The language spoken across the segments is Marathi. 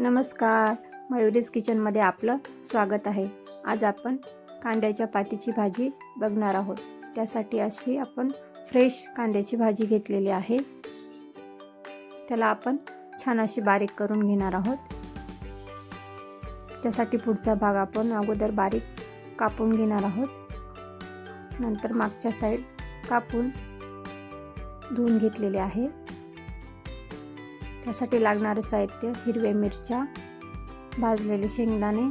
नमस्कार. मयुरीज किचनमध्ये आपलं स्वागत आहे. आज आपण कांद्याच्या पातीची भाजी बघणार आहोत. त्यासाठी अशी आपण फ्रेश कांद्याची भाजी घेतलेली आहे. त्याला आपण छान अशी बारीक करून घेणार आहोत. त्यासाठी पुढचा भाग आपण अगोदर बारीक कापून घेणार आहोत. नंतर मागच्या साईड कापून धुवून घेतलेले आहे. त्यासाठी लागणारं साहित्य हिरव्या मिरच्या भाजलेले शेंगदाणे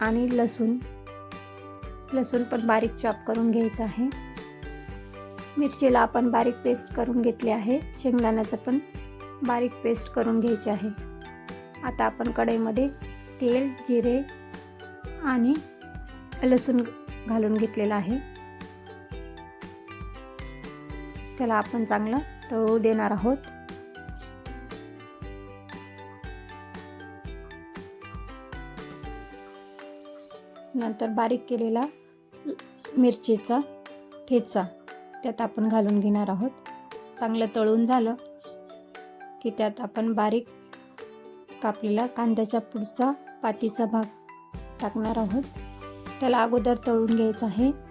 आणि लसूण. लसूण पण बारीक चॉप करून घ्यायचं आहे. मिरचीला आपण बारीक पेस्ट करून घेतली आहे. शेंगदाण्याचं पण बारीक पेस्ट करून घ्यायचे आहे. आता आपण कढईमध्ये तेल जिरे आणि लसूण घालून घेतलेलं आहे. त्याला आपण चांगलं तळू देणार आहोत. नंतर बारीक केलेला मिरचीचा ठेचा त्यात आपण घालून घेणार आहोत. चांगलं तळून झालं की त्यात आपण बारीक कापलेला कांद्याच्या पुढचा पातीचा भाग टाकणार आहोत. त्याला अगोदर तळून घ्यायचं आहे.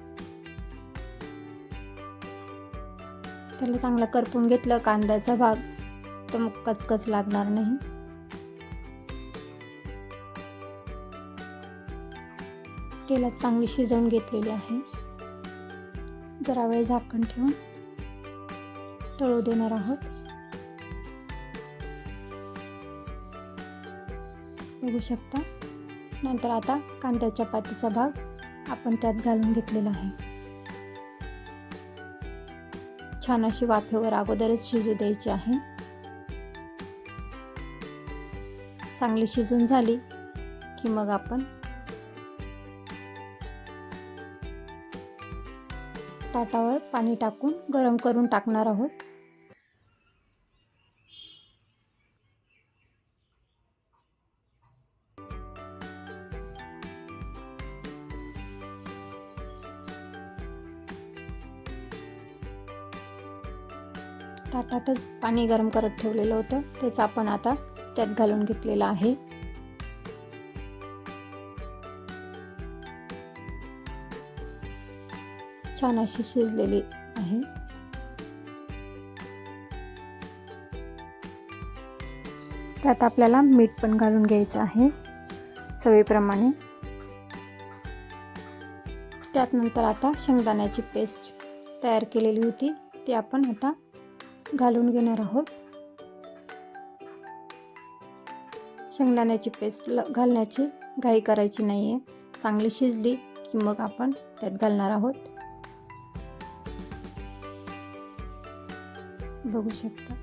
त्याला चांगलं करपून घेतलं कांद्याचा भाग. तर मग कचकच लागणार नाही. तेलात चांगली शिजवून घेतलेली आहे. जरा वेळ झाकण ठेवून तळू देणार आहोत. बघू शकता. नंतर आता कांद्याच्या पातीचा भाग आपण त्यात घालून घेतलेला आहे. छान अशी वाफेवर अगोदरच शिजू द्यायची आहे. चांगली शिजून झाली की मग आपण ताटावर पाणी टाकून गरम करून टाकणार आहोत. ताटातच पाणी गरम करत ठेवलेलं होतं. तेच आपण आता त्यात घालून घेतलेलं आहे. छान अशी शिजलेली आहे. त्यात आपल्याला मीठ पण घालून घ्यायचं आहे चवीप्रमाणे. त्यात नंतर आता शेंगदाण्याची पेस्ट तयार केलेली होती. ती आपण आता घालून घेणार आहोत. शेंगदाण्याची पेस्ट घालण्याची घाई करायची नाही आहे चांगली शिजली की मग आपण त्यात घालणार आहोत. बघू शकता.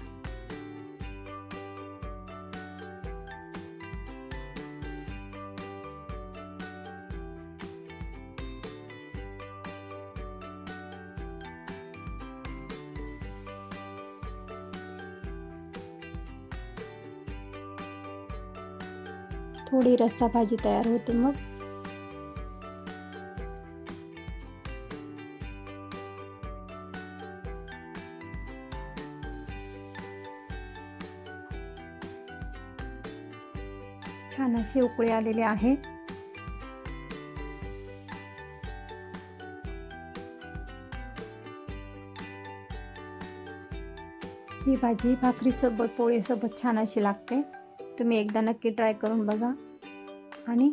थोडी रस्सा भाजी तयार होते मग. छान असे उकळे आलेले आहे. ही भाजी भाकरीसोबत पोळीसोबत छान अशी लागते. तुम्ही एकदा नक्की ट्राय करून बघा. आणि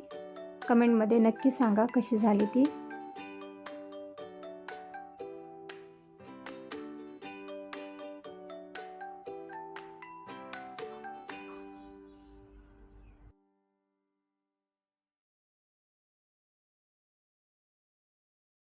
कमेंटमध्ये नक्की सांगा कशी झाली ती.